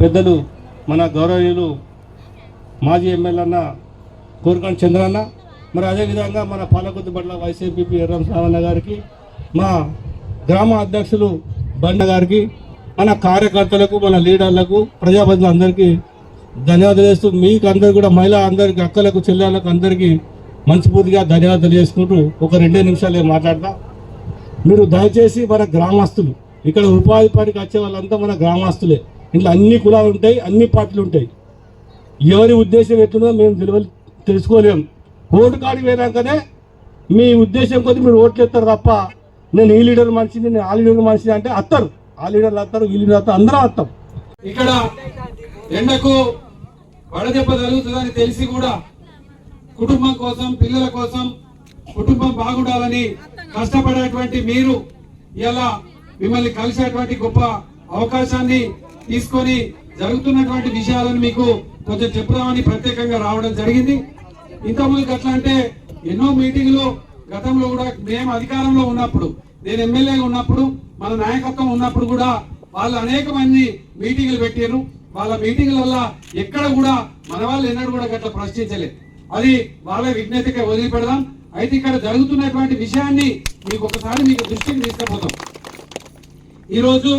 పెద్దలు మన గౌరవనీయులు మాజీ ఎమ్మెల్యే అన్న కోరికండి చంద్రన్న మరి అదేవిధంగా మన పాలకొద్ది బట్ల వైసీపీ ఎర్రం శ్రావణ గారికి మా గ్రామ అధ్యక్షులు బండ గారికి మన కార్యకర్తలకు మన లీడర్లకు ప్రజాప్రతినిధులు అందరికీ ధన్యవాదాలు చేస్తూ మీకు అందరు కూడా మహిళా అందరికి అక్కలకు చెల్లెళ్ళకు అందరికీ మనస్ఫూర్తిగా ధన్యవాదాలు చేసుకుంటూ ఒక రెండే నిమిషాలు మాట్లాడతా. మీరు దయచేసి మన గ్రామస్తులు ఇక్కడ ఉపాధి పనికి వచ్చే వాళ్ళంతా మన గ్రామస్తులే. ఇంట్లో అన్ని కులాలు ఉంటాయి అన్ని పార్టీలు ఉంటాయి. ఎవరి ఉద్దేశం ఎట్లుందో మేము తెలియ తెలుసుకోలేము. ఓటు కాడికి పోయినాకనే మీ ఉద్దేశం కొద్ది మీరు ఓట్లు ఎత్తారు తప్ప నేను ఈ లీడర్ మనిషిని నేను ఆ లీడర్ మనిషిని అంటే అత్తారు. ఆ లీడర్లు అత్తారు ఈ లీడర్ అత్తారు అందరం వస్తాం ఇక్కడ ఎండకు వడదెబ్బ తగులుతుందని తెలిసి కూడా కుటుంబం కోసం పిల్లల కోసం కుటుంబం బాగుండాలని కష్టపడేటువంటి మీరు ఇలా మిమ్మల్ని కలిసేటువంటి గొప్ప అవకాశాన్ని తీసుకొని జరుగుతున్నటువంటి విషయాలను మీకు కొంచెం చెప్పుదామని ప్రత్యేకంగా రావడం జరిగింది. ఇంతకుముందు అట్లా అంటే ఎన్నో మీటింగ్లు గతంలో కూడా మేము అధికారంలో ఉన్నప్పుడు నేను ఎమ్మెల్యేగా ఉన్నప్పుడు మన నాయకత్వం ఉన్నప్పుడు కూడా వాళ్ళు అనేక మంది మీటింగ్లు పెట్టారు వాళ్ళ మీటింగ్ల ఎక్కడ కూడా మన వాళ్ళు ఎన్నడూ కూడా గట్ల ప్రశ్నించలేదు అది వాళ్ళ విజ్ఞతగా వదిలిపెడదాం. అయితే ఇక్కడ జరుగుతున్నటువంటి విషయాన్ని మీకు ఒకసారి మీకు దృష్టికి తీసుకుపోతాం ఈరోజు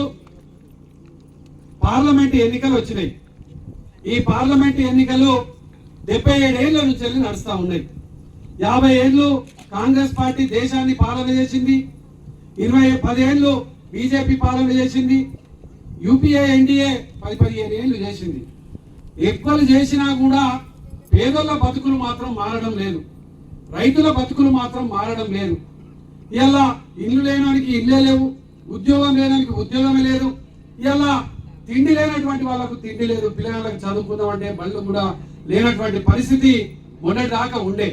పార్లమెంట్ ఎన్నికలు వచ్చినాయి. ఈ పార్లమెంట్ ఎన్నికలు డెబ్బై ఏడేళ్ళ నుంచి వెళ్ళి నడుస్తూ ఉన్నాయి. యాభై ఏళ్ళు కాంగ్రెస్ పార్టీ దేశాన్ని పాలన చేసింది. ఇరవై పదేళ్ళు బీజేపీ పాలన చేసింది. యూపీఏ ఎన్డీఏ పది పదిహేను ఏళ్ళు చేసింది. ఎక్కువలు చేసినా కూడా పేదోళ్ళ బతుకులు మాత్రం మారడం లేదు. రైతుల బతుకులు మాత్రం మారడం లేదు. ఇలా ఇల్లు లేనానికి ఇల్లే లేవు ఉద్యోగం లేనానికి ఉద్యోగమే లేదు. ఇలా తిండి లేనటువంటి వాళ్ళకు తిండి లేదు పిల్లలకు చదువుకుందామంటే బళ్ళు కూడా లేనటువంటి పరిస్థితి మొన్నటి దాకా ఉండే.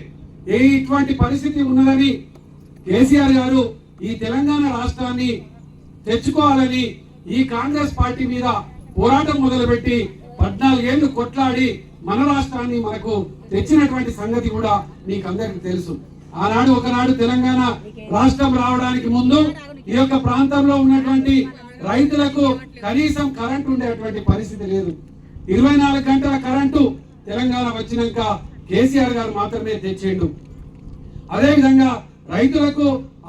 ఏ ఇటువంటి పరిస్థితి ఉన్నదని కేసీఆర్ గారు ఈ తెలంగాణ రాష్ట్రాన్ని తెచ్చుకోవాలని ఈ కాంగ్రెస్ పార్టీ మీద పోరాటం మొదలుపెట్టి పద్నాలుగేళ్ళు కొట్లాడి మన రాష్ట్రాన్ని మనకు తెచ్చినటువంటి సంగతి కూడా మీకు అందరికి తెలుసు. ఆనాడు ఒకనాడు తెలంగాణ రాష్ట్రం రావడానికి ముందు ఈ యొక్క ప్రాంతంలో ఉన్నటువంటి రైతులకు కనీసం కరెంటు ఉండేటువంటి పరిస్థితి లేదు. ఇరవై నాలుగు గంటల కరెంటు తెలంగాణ వచ్చినాక కేసీఆర్ గారు మాత్రమే తెచ్చిండు. అదేవిధంగా రైతులకు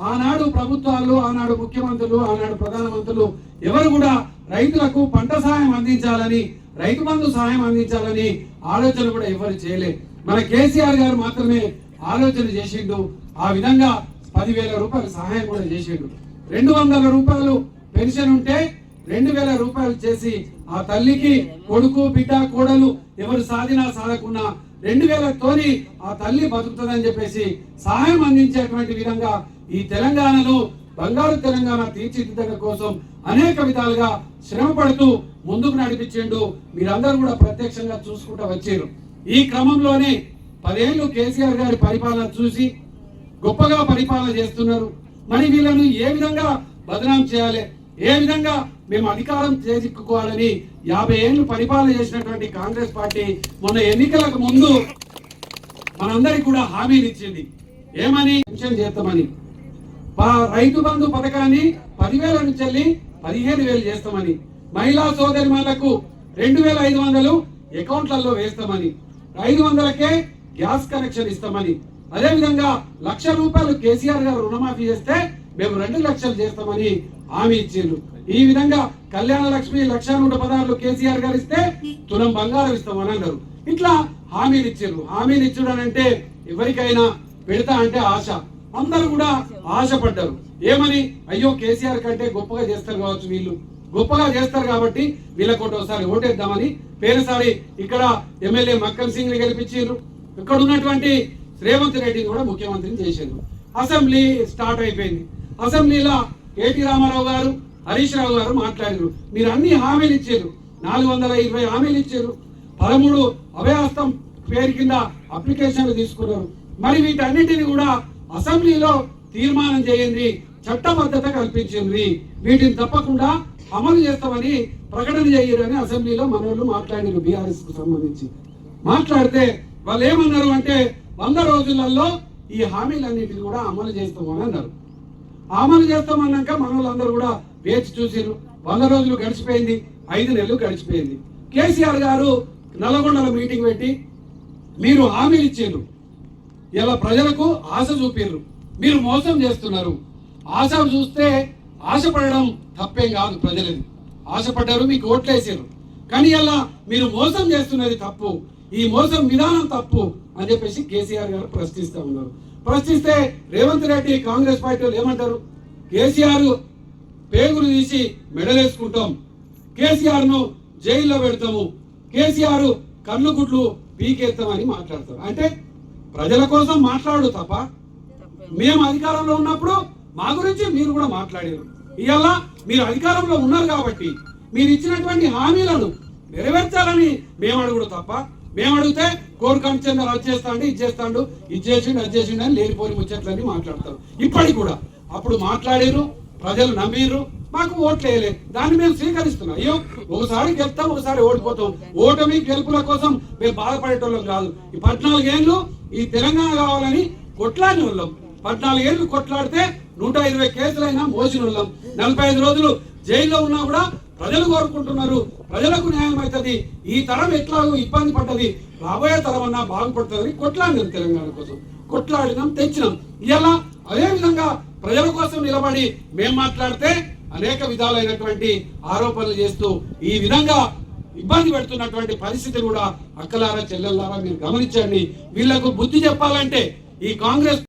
ఆనాడు ప్రభుత్వాలు ఆనాడు ముఖ్యమంత్రులు ఆనాడు ప్రధానమంత్రులు ఎవరు కూడా రైతులకు పంట సహాయం అందించాలని రైతు బంధు సహాయం అందించాలని ఆలోచన కూడా ఎవరు చేయలే. మన కేసీఆర్ గారు మాత్రమే ఆలోచన చేసిండు. ఆ విధంగా పదివేల రూపాయలు సహాయం కూడా చేసిండు. రెండు వందల రూపాయలు పెన్షన్ ఉంటే రెండు వేల రూపాయలు చేసి ఆ తల్లికి కొడుకు బిడ్డ కోడలు ఎవరు సాధినా సాధకున్నా రెండు వేలతోని ఆ తల్లి బతుకుతుందని చెప్పేసి సహాయం అందించేటువంటి విధంగా ఈ తెలంగాణలో బంగారు తెలంగాణ తీర్చిదిద్దక కోసం అనేక విధాలుగా శ్రమ పడుతూ ముందుకు నడిపించిండు. మీరందరూ కూడా ప్రత్యక్షంగా చూసుకుంటూ వచ్చారు. ఈ క్రమంలోనే పదేళ్ళు కేసీఆర్ గారి పరిపాలన చూసి గొప్పగా పరిపాలన చేస్తున్నారు. మరి వీళ్ళను ఏ విధంగా బదనాం చేయాలి? ఏ విధంగా మేము అధికారం చేజిక్కోవాలని యాభై ఏళ్ళు పరిపాలన చేసినటువంటి కాంగ్రెస్ పార్టీ మొన్న ఎన్నికలకు ముందు మనందరికి కూడా హామీని ఇచ్చింది. ఏమని? పెన్షన్ చేస్తామని. రైతు బంధు పథకాన్ని పదివేల నుంచి వెళ్ళి పదిహేను వేలు చేస్తామని. మహిళా సోదరిమాలకు రెండు వేల ఐదు వందలు అకౌంట్లలో వేస్తామని. ఐదు వందలకే గ్యాస్ కనెక్షన్ ఇస్తామని. అదే విధంగా లక్ష రూపాయలు కేసీఆర్ గారు రుణమాఫీ చేస్తే మేము రెండు లక్షలు చేస్తామని హామీ ఇచ్చిండ్రు. ఈ విధంగా కళ్యాణ లక్ష్మి లక్ష నూట పదహారులో కేసీఆర్ గారు ఇస్తే తులం బంగారం ఇస్తామని అన్నారు. ఇట్లా హామీలు ఇచ్చారు హామీలు ఇచ్చుడు అని అంటే ఎవరికైనా పెడతా అంటే ఆశ. అందరూ కూడా ఆశపడ్డారు. ఏమని? అయ్యో కేసీఆర్ కంటే గొప్పగా చేస్తారు కావచ్చు వీళ్ళు. గొప్పగా చేస్తారు కాబట్టి వీళ్ళకి ఒకసారి ఓటేద్దామని పేరుసారి ఇక్కడ ఎమ్మెల్యే మక్కన్ సింగ్ని గెలిపించారు ఇక్కడ ఉన్నటువంటి రేవంత్ రెడ్డిని కూడా ముఖ్యమంత్రిని చేశారు అసెంబ్లీ స్టార్ట్ అయిపోయింది. అసెంబ్లీలో కేటీ రామారావు గారు హరీష్ రావు గారు మాట్లాడారు. మీరు అన్ని హామీలు ఇచ్చారు. నాలుగు వందల ఇరవై హామీలు ఇచ్చారు. పదమూడు అభయహస్తం పేరు కింద అప్లికేషన్లు తీసుకున్నారు. మరి వీటన్నిటిని కూడా అసెంబ్లీలో తీర్మానం చేయండి చట్టబద్ధత కల్పించింది వీటిని తప్పకుండా అమలు చేస్తామని ప్రకటన చేయరని అసెంబ్లీలో మనోళ్ళు మాట్లాడినారు బీఆర్ఎస్కు సంబంధించి. మాట్లాడితే వాళ్ళు ఏమన్నారు అంటే వంద రోజులలో ఈ హామీలన్నింటినీ కూడా అమలు చేస్తామని అన్నారు. అమలు చేస్తామన్నాక మన వాళ్ళందరూ కూడా వేచి చూసిరు వంద రోజులు గడిచిపోయింది ఐదు నెలలు గడిచిపోయింది. కేసీఆర్ గారు నల్గొండలో మీటింగ్ పెట్టి మీరు హామీలు ఇచ్చారు ఇలా ప్రజలకు ఆశ చూపిర్రు. మీరు మోసం చేస్తున్నారు. ఆశ చూస్తే ఆశపడడం తప్పేం కాదు ప్రజలది. ఆశపడ్డారు మీకు ఓట్లేసారు కానీ అలా మీరు మోసం చేస్తున్నది తప్పు. ఈ మోసం విధానం తప్పు అని చెప్పేసి కేసీఆర్ గారు ప్రశ్నిస్తా ఉన్నారు. ప్రశ్నిస్తే రేవంత్ రెడ్డి కాంగ్రెస్ పార్టీలు ఏమంటారు? కేసీఆర్ పేగులు తీసి మెడలేసుకుంటాం. కేసీఆర్ను జైల్లో పెడతాము. కేసీఆర్ కళ్ళు గుడ్లు పీకేస్తామని మాట్లాడతారు. అంటే ప్రజల కోసం మాట్లాడు తప్ప మేము అధికారంలో ఉన్నప్పుడు మా గురించి మీరు కూడా మాట్లాడారు. ఇవాళ మీరు అధికారంలో ఉన్నారు కాబట్టి మీరు ఇచ్చినటువంటి హామీలను నెరవేర్చాలని మేము అడుగుడు తప్ప మేము అడిగితే కోరుకంట చంద్ర అది చేస్తాండు ఇది చేస్తాడు ఇది చేసిండు అది చేసిండు అని లేనిపోని ముచ్చట్లని మాట్లాడతారు. ఇప్పటికి కూడా అప్పుడు మాట్లాడారు ప్రజలు నమ్మిర్రు మాకు ఓట్లు వేయలే. దాన్ని మేము స్వీకరిస్తున్నాం. అయ్యో ఒకసారి గెలుస్తాం ఒకసారి ఓడిపోతాం. ఓటమి గెలుపుల కోసం మేము బాధపడేటోళ్ళం కాదు. ఈ పద్నాలుగేళ్ళు ఈ తెలంగాణ కావాలని కొట్లాడిన వాళ్ళం. పద్నాలుగేళ్ళు కొట్లాడితే నూట ఇరవై కేసులైనా మోసిన వాళ్ళం. నలభై ఐదు రోజులు జైల్లో ఉన్నా కూడా ప్రజలు కోరుకుంటున్నారు. ప్రజలకు న్యాయం అవుతుంది. ఈ తరం ఎట్లాగో ఇబ్బంది పడ్డది. రాబోయే తరం బాగుపడుతుందని కొట్లాడినాం తెలంగాణ కోసం. కొట్లాడినాం తెచ్చినాం. ఇలా అదే విధంగా ప్రజల కోసం నిలబడి మేము మాట్లాడితే అనేక విధాలైనటువంటి ఆరోపణలు చేస్తూ ఈ విధంగా ఇబ్బంది పెడుతున్నటువంటి పరిస్థితి కూడా అక్కలారా చెల్లెల్లారా మీరు గమనించండి. వీళ్ళకు బుద్ధి చెప్పాలంటే ఈ కాంగ్రెస్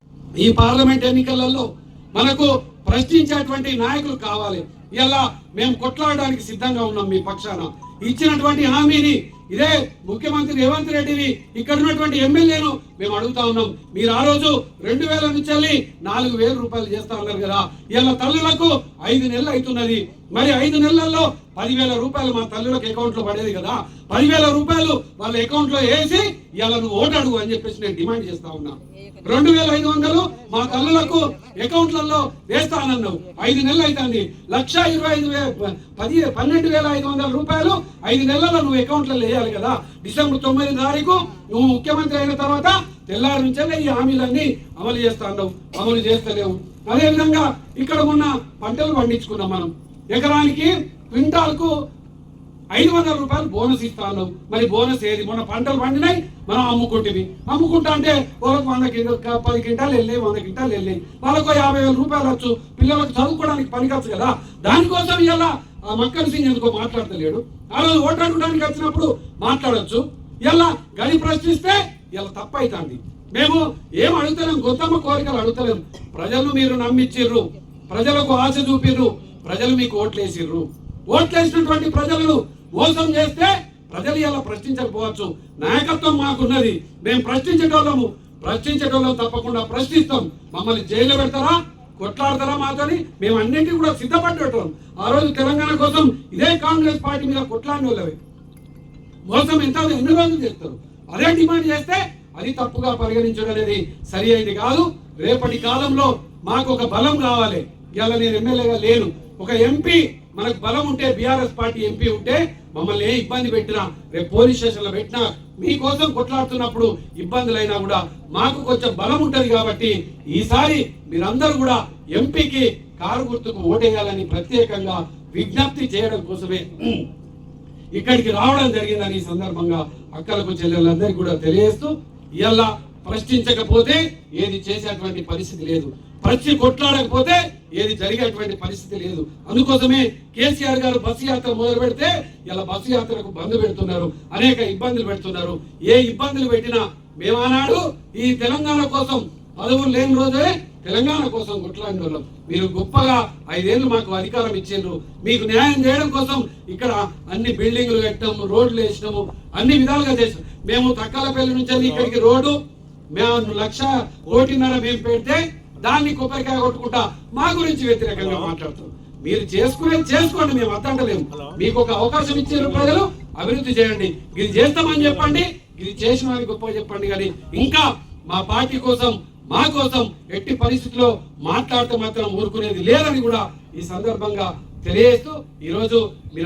ఈ పార్లమెంట్ ఎన్నికలలో మనకు ప్రశ్నించేటువంటి నాయకులు కావాలి. ఇలా మేము కొట్లాడడానికి సిద్ధంగా ఉన్నాం మీ పక్షాన. ఇచ్చినటువంటి హామీని ఇదే ముఖ్యమంత్రి రేవంత్ రెడ్డిని ఇక్కడ ఉన్నటువంటి ఎమ్మెల్యేను మేము అడుగుతా ఉన్నాం. మీరు ఆ రోజు రెండు వేల నుంచి వెళ్ళి నాలుగు వేల రూపాయలు చేస్తా ఉన్నారు కదా. ఇలా తల్లులకు ఐదు నెలలు అవుతున్నది. మరి ఐదు నెలల్లో పదివేల రూపాయలు మా తల్లులకు అకౌంట్లో పడేది కదా పదివేల రూపాయలు వాళ్ళ అకౌంట్లో వేసి ఇలా నువ్వు ఓటాడు అని చెప్పేసి నేను డిమాండ్ చేస్తా ఉన్నా. రెండు వేల ఐదు వందలు మా తల్లులకు అకౌంట్లలో వేస్తానన్నావు. ఐదు నెలలు అవుతుంది లక్ష ఇరవై ఐదు పది పన్నెండు వేల ఐదు వందల రూపాయలు ఐదు నెలల్లో నువ్వు అకౌంట్లలో వేయాలి కదా. డిసెంబర్ తొమ్మిది తారీఖు నువ్వు ముఖ్యమంత్రి అయిన తర్వాత తెల్లారి నుంచే ఈ హామీలన్నీ అమలు చేస్తా అన్నావు అమలు చేస్తలేవు. అదే విధంగా ఇక్కడ ఉన్న పంటలు పండించుకున్నాం మనం. ఎకరానికి క్వింటాల్కు ఐదు వందల రూపాయలు బోనస్ ఇస్తాను. మరి బోనస్ ఏది? మొన్న పంటలు పండినాయి మనం అమ్ముకుంటుంది అమ్ముకుంటా అంటే వాళ్ళకు వంద పది క్వింటాలు వెళ్ళాయి వంద క్వింటాలు వెళ్ళాయి వాళ్ళకు యాభై వేల రూపాయలు వచ్చు. పిల్లలకు చదువుకోవడానికి పనికొచ్చు కదా. దానికోసం ఇలా మక్కర్ సింగ్ ఎందుకో మాట్లాడతలేడు. ఆ రోజు ఓటాడుకోవడానికి వచ్చినప్పుడు మాట్లాడొచ్చు. ఇలా గని ప్రశ్నిస్తే ఇలా తప్పైతుంది. మేము ఏం అడుగుతలేం గొత్తమ్మ కోరికలు అడుగుతలేం. ప్రజలు మీరు నమ్మిచ్చిర్రు. ప్రజలకు ఆశ చూపిర్రు. ప్రజలు మీకు ఓట్లేసిర్రు. ఓట్లేసినటువంటి ప్రజలను మోసం చేస్తే ప్రజలు ఇలా ప్రశ్నించకపోవచ్చు. నాయకత్వం మాకున్నది. మేము ప్రశ్నించేటోళ్ళము. ప్రశ్నించేటోళ్ళం తప్పకుండా ప్రశ్నిస్తాం. మమ్మల్ని జైలు పెడతారా? కొట్లాడతారా మాతోని? మేము అన్నింటినీ కూడా సిద్ధపడ్డటం ఆ రోజు తెలంగాణ కోసం ఇదే కాంగ్రెస్ పార్టీ మీద కొట్లాడిన వాళ్ళవి. మోసం ఎంత ఎన్ని రోజులు చేస్తారు? అదే డిమాండ్ చేస్తే అది తప్పుగా పరిగణించడం అనేది సరి అయింది కాదు. రేపటి కాలంలో మాకు ఒక బలం కావాలి. ఇవాళ నేను ఎమ్మెల్యేగా లేను. ఒక ఎంపీ మనకు బలం ఉంటే బీఆర్ఎస్ పార్టీ ఎంపీ ఉంటే మమ్మల్ని ఏ ఇబ్బంది పెట్టినా రేపు పోలీస్ స్టేషన్లో పెట్టినా మీకోసం కొట్లాడుతున్నప్పుడు ఇబ్బందులైనా కూడా మాకు కొంచెం బలం ఉంటుంది కాబట్టి ఈసారి మీరందరూ కూడా ఎంపీకి కారు గుర్తుకు ఓటేయాలని ప్రత్యేకంగా విజ్ఞప్తి చేయడం కోసమే ఇక్కడికి రావడం జరిగిందని ఈ సందర్భంగా అక్కలకు చెల్లెలందరికీ కూడా తెలియజేస్తూ ఇలా ప్రశ్నించకపోతే ఏది చేసేటువంటి పరిస్థితి లేదు. ప్రశ్న కొట్లాడకపోతే ఏది జరిగేటువంటి పరిస్థితి లేదు. అందుకోసమే కేసీఆర్ గారు బస్సు యాత్ర మొదలు పెడితే ఇలా బస్సు యాత్రకు బంద్ పెడుతున్నారు. అనేక ఇబ్బందులు పెడుతున్నారు. ఏ ఇబ్బందులు పెట్టినా మేమన్నాడు ఈ తెలంగాణ కోసం పదవులు లేని రోజే తెలంగాణ కోసం కొట్లాడిన వాళ్ళం. మీరు గొప్పగా ఐదేళ్ళు మాకు అధికారం ఇచ్చిండ్రు. మీకు న్యాయం చేయడం కోసం ఇక్కడ అన్ని బిల్డింగ్లు కట్టడం రోడ్లు వేసినాము అన్ని విధాలుగా చేసాం మేము తక్కలపల్లి నుంచి వెళ్ళి ఇక్కడికి రోడ్డు మేము లక్ష కోటిన్నర మేము పెడితే దాన్ని కొబ్బరికాయ కొట్టుకుంటా. మా గురించి వ్యతిరేకంగా మాట్లాడుతాం మీరు చేసుకునేది చేసుకోండి మేము అద్దంటలేము మీకు ఒక అవకాశం ఇచ్చారు ప్రజలు అభివృద్ధి చేయండి. ఇది చేస్తామని చెప్పండి ఇది చేసిన వారికి గొప్ప చెప్పండి. కానీ ఇంకా మా పార్టీ కోసం మా కోసం ఎట్టి పరిస్థితిలో మాట్లాడితే మాత్రం ఊరుకునేది లేదని కూడా ఈ సందర్భంగా తెలియజేస్తూ ఈరోజు మీరు